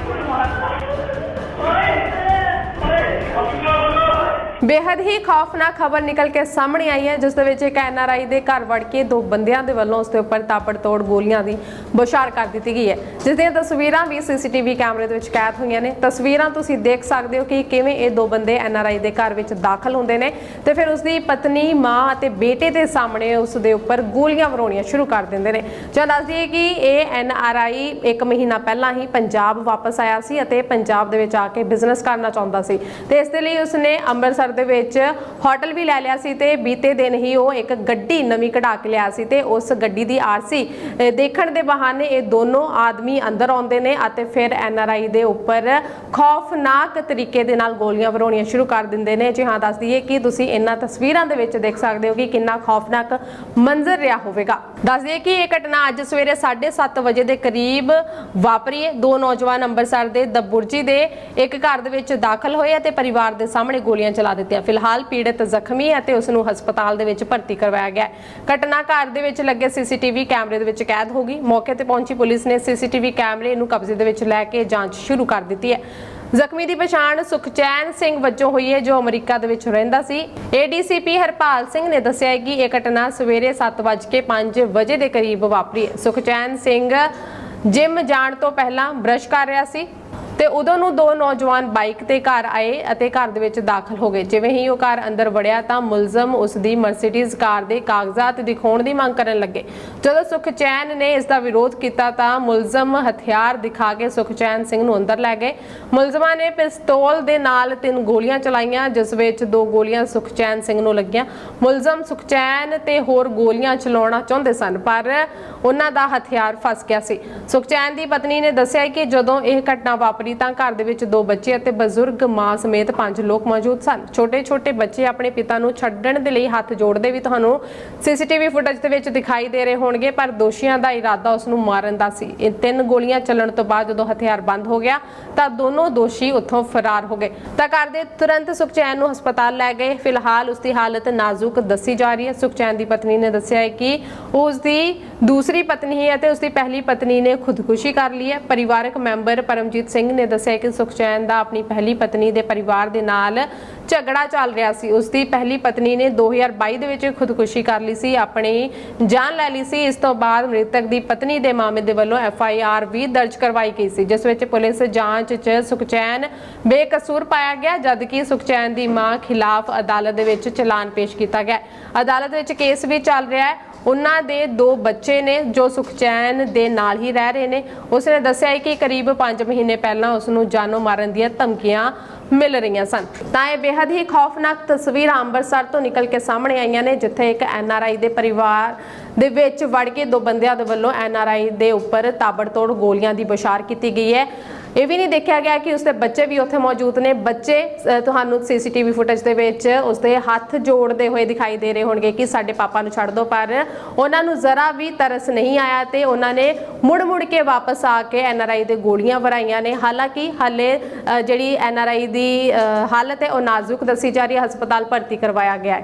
Vamos a ver. ਬੇहद ਹੀ ਖੌਫਨਾਕ ਖਬਰ ਨਿਕਲ ਕੇ ਸਾਹਮਣੇ ਆਈ ਹੈ, ਜਿਸ ਦੇ ਵਿੱਚ ਇੱਕ ਐਨਆਰਆਈ ਦੇ ਘਰ ਵੜ ਕੇ ਦੋ ਬੰਦਿਆਂ ਦੇ ਵੱਲੋਂ ਉਸ ਦੇ ਉੱਪਰ ਤਾਬੜਤੋੜ ਗੋਲੀਆਂ ਦੀ ਬੁਸ਼ਾਰ ਕਰ ਦਿੱਤੀ ਗਈ ਹੈ। ਜਿਸ ਦੀਆਂ ਤਸਵੀਰਾਂ ਵੀ ਸੀਸੀਟੀਵੀ ਕੈਮਰੇ ਦੇ ਵਿੱਚ ਕੈਦ ਹੋਈਆਂ ਨੇ। ਤਸਵੀਰਾਂ ਤੁਸੀਂ ਦੇਖ ਸਕਦੇ ਹੋ ਕਿ ਕਿਵੇਂ ਇਹ ਦੋ ਬੰਦੇ ਐਨਆਰਆਈ ਦੇ ਘਰ ਵਿੱਚ ਦਾਖਲ ਹੁੰਦੇ ਨੇ ਤੇ ਫਿਰ ਉਸ ਦੀ ਪਤਨੀ, ਮਾਂ ਅਤੇ ਬੇਟੇ ਦੇ ਸਾਹਮਣੇ ਉਸ ਦੇ ਉੱਪਰ ਗੋਲੀਆਂ ਵਰਾਉਣੀਆਂ ਸ਼ੁਰੂ ਕਰ ਦਿੰਦੇ ਨੇ। ਜੋ ਦੱਸ ਦਈਏ ਕਿ ਇਹ ਐਨਆਰਆਈ ਇੱਕ ਮਹੀਨਾ ਪਹਿਲਾਂ ਹੀ ਪੰਜਾਬ ਵਾਪਸ ਆਇਆ ਸੀ ਅਤੇ ਪੰਜਾਬ ਦੇ ਵਿੱਚ ਆ ਕੇ ਬਿਜ਼ਨਸ ਕਰਨਾ ਚਾਹੁੰਦਾ ਸੀ। ਤੇ ਇਸ ਦੇ ਲਈ ਉਸਨੇ ਅੰਮ੍ਰਿਤਸਰ ਦੇ ਵਿੱਚ ਹੋਟਲ ਵੀ ਲੈ ਲਿਆ ਸੀ ਤੇ ਬੀਤੇ ਦਿਨ ਹੀ ਉਹ ਇੱਕ ਗੱਡੀ ਨਵੀਂ ਕਢਾ ਕੇ ਲਿਆ ਸੀ ਤੇ ਉਸ ਗੱਡੀ ਦੀ ਆਰਸੀ ਦੇਖਣ ਦੇ ਬਹਾਨੇ ਇਹ ਦੋਨੋਂ ਆਦਮੀ ਅੰਦਰ ਆਉਂਦੇ ਨੇ ਅਤੇ ਫਿਰ ਐਨਆਰਆਈ ਦੇ ਉੱਪਰ ਖੌਫਨਾਕ ਤਰੀਕੇ ਦੇ ਨਾਲ ਗੋਲੀਆਂ ਵਰਾਉਣੀਆਂ ਸ਼ੁਰੂ ਕਰ ਦਿੰਦੇ ਨੇ। ਜੀ ਹਾਂ, ਦੱਸ ਦਈਏ ਕਿ ਤੁਸੀਂ ਇਹਨਾਂ ਤਸਵੀਰਾਂ ਦੇ ਵਿੱਚ ਦੇਖ ਸਕਦੇ ਹੋ ਕਿ ਕਿੰਨਾ ਖੌਫਨਾਕ ਮੰਜ਼ਰ ਰਿਹਾ ਹੋਵੇਗਾ। ਦੱਸ ਦਈਏ ਕਿ ਇਹ ਘਟਨਾ ਅੱਜ ਸਵੇਰੇ 7:30 ਵਜੇ ਦੇ ਕਰੀਬ ਵਾਪਰੀ ਹੈ। ਦੋ ਨੌਜਵਾਨ ਅੰਮ੍ਰਿਤਸਰ ਦੇ ਦਬੁਰਜੀ ਦੇ ਇੱਕ ਘਰ ਦੇ ਵਿੱਚ ਦਾਖਲ ਹੋਏ ਅਤੇ ਪਰਿਵਾਰ ਦੇ ਸਾਹਮਣੇ ਗੋਲੀਆਂ ਚਲਾ ਦਿੱਤੀਆਂ। ਫਿਲਹਾਲ ਪੀੜਤ ਜ਼ਖਮੀ ਹੈ ਅਤੇ ਉਸ ਨੂੰ ਹਸਪਤਾਲ ਦੇ ਵਿੱਚ ਭਰਤੀ ਕਰਵਾਇਆ ਗਿਆ ਘਟਨਾ ਘਰ ਦੇ ਵਿੱਚ ਲੱਗੇ ਸੀਸੀਟੀਵੀ ਕੈਮਰੇ ਦੇ ਵਿੱਚ ਕੈਦ ਹੋ ਗਈ। ਮੌਕੇ ਤੇ ਪਹੁੰਚੀ ਪੁਲਿਸ ਨੇ ਸੀਸੀਟੀਵੀ ਕੈਮਰੇ ਨੂੰ ਕਬਜ਼ੇ ਦੇ ਵਿੱਚ ਲੈ ਕੇ ਜਾਂਚ ਸ਼ੁਰੂ ਕਰ ਦਿੱਤੀ ਹੈ। ਜ਼ਖਮੀ ਦੀ ਪਛਾਣ ਸੁਖਚੈਨ ਸਿੰਘ ਵਜੋਂ ਹੋਈ ਹੈ, ਜੋ ਅਮਰੀਕਾ ਦੇ ਵਿੱਚ ਰਹਿੰਦਾ ਸੀ। ਏਡੀਸੀਪੀ ਹਰਪਾਲ ਸਿੰਘ ਨੇ ਦੱਸਿਆ ਕਿ ਇਹ ਘਟਨਾ ਸਵੇਰੇ 7:05 ਵਜੇ ਦੇ ਕਰੀਬ ਵਾਪਰੀ। ਹੈ ਸੁਖਚੈਨ ਸਿੰਘ ਜਿਮ ਜਾਣ ਤੋਂ ਪਹਿਲਾਂ ਬ੍ਰਸ਼ ਕਰ ਰਿਹਾ ਸੀ। ਤੇ ਉਦੋਂ ਨੂੰ ਦੋ ਨੌਜਵਾਨ ਬਾਈਕ ਤੇ ਘਰ ਆਏ ਅਤੇ ਘਰ ਦੇ ਵਿੱਚ ਦਾਖਲ ਹੋ ਗਏ। ਜਿਵੇਂ ਹੀ ਉਹ ਘਰ ਅੰਦਰ ਵੜਿਆ ਤਾਂ ਮੁਲਜ਼ਮ ਉਸ ਦੀ ਮਰਸੀਡੀਜ਼ ਕਾਰ ਦੇ ਕਾਗਜ਼ਾਤ ਦਿਖਾਉਣ ਦੀ ਮੰਗ ਕਰਨ ਲੱਗੇ। ਜਦੋਂ ਸੁਖਚੈਨ ਨੇ ਇਸ ਦਾ ਵਿਰੋਧ ਕੀਤਾ ਤਾਂ ਮੁਲਜ਼ਮ ਹਥਿਆਰ ਦਿਖਾ ਕੇ ਸੁਖਚੈਨ ਸਿੰਘ ਨੂੰ ਅੰਦਰ ਲੈ ਗਏ। ਮੁਲਜ਼ਮਾਂ ਨੇ ਪਿਸਤੌਲ ਦੇ ਨਾਲ ਤਿੰਨ ਗੋਲੀਆਂ ਚਲਾਈਆਂ, ਜਿਸ ਵਿੱਚ ਦੋ ਗੋਲੀਆਂ ਸੁਖਚੈਨ ਸਿੰਘ ਨੂੰ ਲੱਗੀਆਂ। ਮੁਲਜ਼ਮ ਸੁਖਚੈਨ ਤੇ ਹੋਰ ਗੋਲੀਆਂ ਚਲਾਉਣਾ ਚਾਹੁੰਦੇ ਸਨ, ਪਰ ਉਹਨਾਂ ਦਾ ਹਥਿਆਰ ਫਸ ਗਿਆ ਸੀ। ਸੁਖਚੈਨ ਦੀ ਪਤਨੀ ਨੇ ਦੱਸਿਆ ਕਿ ਜਦੋਂ ਇਹ ਘਟਨਾ ਵਾਪਰੀ ਤਾਂ ਘਰ ਦੇ ਵਿੱਚ ਦੋ ਬੱਚੇ ਅਤੇ ਬਜ਼ੁਰਗ ਮਾਂ ਸਮੇਤ ਪੰਜ ਲੋਕ ਮੌਜੂਦ ਸਨ। ਛੋਟੇ-ਛੋਟੇ ਬੱਚੇ ਆਪਣੇ ਪਿਤਾ ਨੂੰ ਛੱਡਣ ਦੇ ਲਈ ਹੱਥ ਜੋੜਦੇ ਵੀ ਤੁਹਾਨੂੰ ਸੀਸੀਟੀਵੀ ਫੁਟੇਜ ਦੇ ਵਿੱਚ ਦਿਖਾਈ ਦੇ ਰਹੇ ਹੋਣਗੇ, ਪਰ ਦੋਸ਼ੀਆਂ ਦਾ ਇਰਾਦਾ ਉਸ ਨੂੰ ਮਾਰਨ ਦਾ ਸੀ। ਇਹ ਤਿੰਨ ਗੋਲੀਆਂ ਚੱਲਣ ਤੋਂ ਬਾਅਦ ਜਦੋਂ ਹਥਿਆਰ ਬੰਦ ਹੋ ਗਿਆ, ਤਾਂ ਦੋਨੋਂ ਦੋਸ਼ੀ ਉੱਥੋਂ ਫਰਾਰ ਹੋ ਗਏ। ਤਾਂ ਘਰ ਦੇ ਤੁਰੰਤ ਸੁਖਚੈਨ ਨੂੰ ਹਸਪਤਾਲ ਲੈ ਗਏ। ਫਿਲਹਾਲ ਉਸ ਦੀ ਹਾਲਤ ਨਾਜ਼ੁਕ ਦੱਸੀ ਜਾ ਰਹੀ ਹੈ। ਸੁਖਚੈਨ ਦੀ ਪਤਨੀ ਨੇ ਦੱਸਿਆ ਹੈ ਕਿ ਉਸ ਦੀ ਦੂਸਰੀ ਪਤਨੀ ਹੈ ਅਤੇ ਉਸ ਦੀ ਪਹਿਲੀ ਪਤਨੀ ਨੇ ਖੁਦਕੁਸ਼ੀ ਕਰ ਲਈ ਹੈ। ਪਰਿਵਾਰਕ ਮੈਂਬਰ ਪਰਮਜੀਤ ਸਿੰਘ ਨੇ ਦੱਸਿਆ ਕਿ ਸੁਖਚੈਨ ਦਾ ਆਪਣੀ ਪਹਿਲੀ ਪਤਨੀ ਦੇ ਪਰਿਵਾਰ ਦੇ ਨਾਲ ਝਗੜਾ ਚੱਲ ਰਿਹਾ ਸੀ। ਉਸ ਦੀ ਪਹਿਲੀ ਪਤਨੀ ਨੇ 2022 ਦੇ ਵਿੱਚ ਖੁਦਕੁਸ਼ੀ ਕਰ ਲਈ ਸੀ, ਆਪਣੀ ਜਾਨ ਲੈ ਲਈ ਸੀ। ਇਸ ਤੋਂ ਬਾਅਦ ਮ੍ਰਿਤਕ ਦੀ ਪਤਨੀ ਦੇ ਮਾਮੇ ਦੇ ਵੱਲੋਂ ਐਫ ਆਈ ਆਰ ਵੀ ਦਰਜ ਕਰਵਾਈ ਗਈ ਸੀ, ਜਿਸ ਵਿੱਚ ਪੁਲਿਸ ਜਾਂਚ 'ਚ ਸੁਖਚੈਨ ਬੇਕਸੂਰ ਪਾਇਆ ਗਿਆ, ਜਦਕਿ ਸੁਖਚੈਨ ਦੀ ਮਾਂ ਖਿਲਾਫ ਅਦਾਲਤ ਦੇ ਵਿੱਚ ਚਲਾਨ ਪੇਸ਼ ਕੀਤਾ ਗਿਆ। ਅਦਾਲਤ ਵਿੱਚ ਕੇਸ ਵੀ ਚੱਲ ਰਿਹਾ ਹੈ। ਉਹਨਾਂ ਦੇ ਦੋ ਬੱਚੇ ਨੇ ਜੋ ਸੁਖਚੈਨ ਦੇ ਨਾਲ ਹੀ ਰਹਿ ਰਹੇ ਨੇ। ਉਸਨੇ ਦੱਸਿਆ ਕਿ ਕਰੀਬ 5 ਮਹੀਨੇ ਪਹਿਲਾਂ ਉਸ ਨੂੰ ਜਾਨੋਂ ਮਾਰਨ ਦੀਆਂ ਧਮਕੀਆਂ ਮਿਲ ਰਹੀਆਂ ਸਨ। ਤਾਂ ਇਹ ਬੇहद ਹੀ ਖੌਫਨਾਕ ਤਸਵੀਰਾਂ ਅੰਮ੍ਰਿਤਸਰ ਤੋਂ ਨਿਕਲ ਕੇ ਸਾਹਮਣੇ ਆਈਆਂ ਨੇ, ਜਿੱਥੇ ਇੱਕ ਐਨਆਰਆਈ ਦੇ ਪਰਿਵਾਰ ਦੇ ਵਿੱਚ ਵੜ ਕੇ ਦੋ ਬੰਦਿਆਂ ਦੇ ਵੱਲੋਂ ਐਨਆਰਆਈ ਦੇ ਉੱਪਰ ਤਾਬੜਤੋੜ ਗੋਲੀਆਂ ਦੀ ਬੁਛਾਰ ਕੀਤੀ ਗਈ ਹੈ। ਇਹ ਵੀ ਨਹੀਂ ਦੇਖਿਆ ਗਿਆ ਕਿ ਉਸਦੇ ਬੱਚੇ ਵੀ ਉੱਥੇ ਮੌਜੂਦ ਨੇ। ਬੱਚੇ ਅਹ, ਤੁਹਾਨੂੰ ਸੀਸੀਟੀਵੀ ਫੁਟੇਜ ਦੇ ਵਿੱਚ ਉਸਦੇ ਹੱਥ ਜੋੜਦੇ ਹੋਏ ਦਿਖਾਈ ਦੇ ਰਹੇ ਹੋਣਗੇ ਕਿ ਸਾਡੇ ਪਾਪਾ ਨੂੰ ਛੱਡ ਦਿਓ ਪਰ ਉਹਨਾਂ ਨੂੰ ਜ਼ਰਾ ਵੀ ਤਰਸ ਨਹੀਂ ਆਇਆ ਤੇ ਉਹਨਾਂ ਨੇ ਮੁੜ-ਮੁੜ ਕੇ ਵਾਪਸ ਆ ਕੇ ਐਨਆਰਆਈ ਦੇ ਗੋਲੀਆਂ ਵਰਾਈਆਂ ਨੇ। ਹਾਲਾਂਕਿ ਹਾਲੇ ਅਹ, ਜਿਹੜੀ ਐਨਆਰਆਈ ਦੀ ਹਾਲਤ ਹੈ ਉਹ ਨਾਜ਼ੁਕ ਦੱਸੀ ਜਾ ਰਹੀ ਹੈ। ਹਸਪਤਾਲ ਭਰਤੀ ਕਰਵਾਇਆ ਗਿਆ ਹੈ।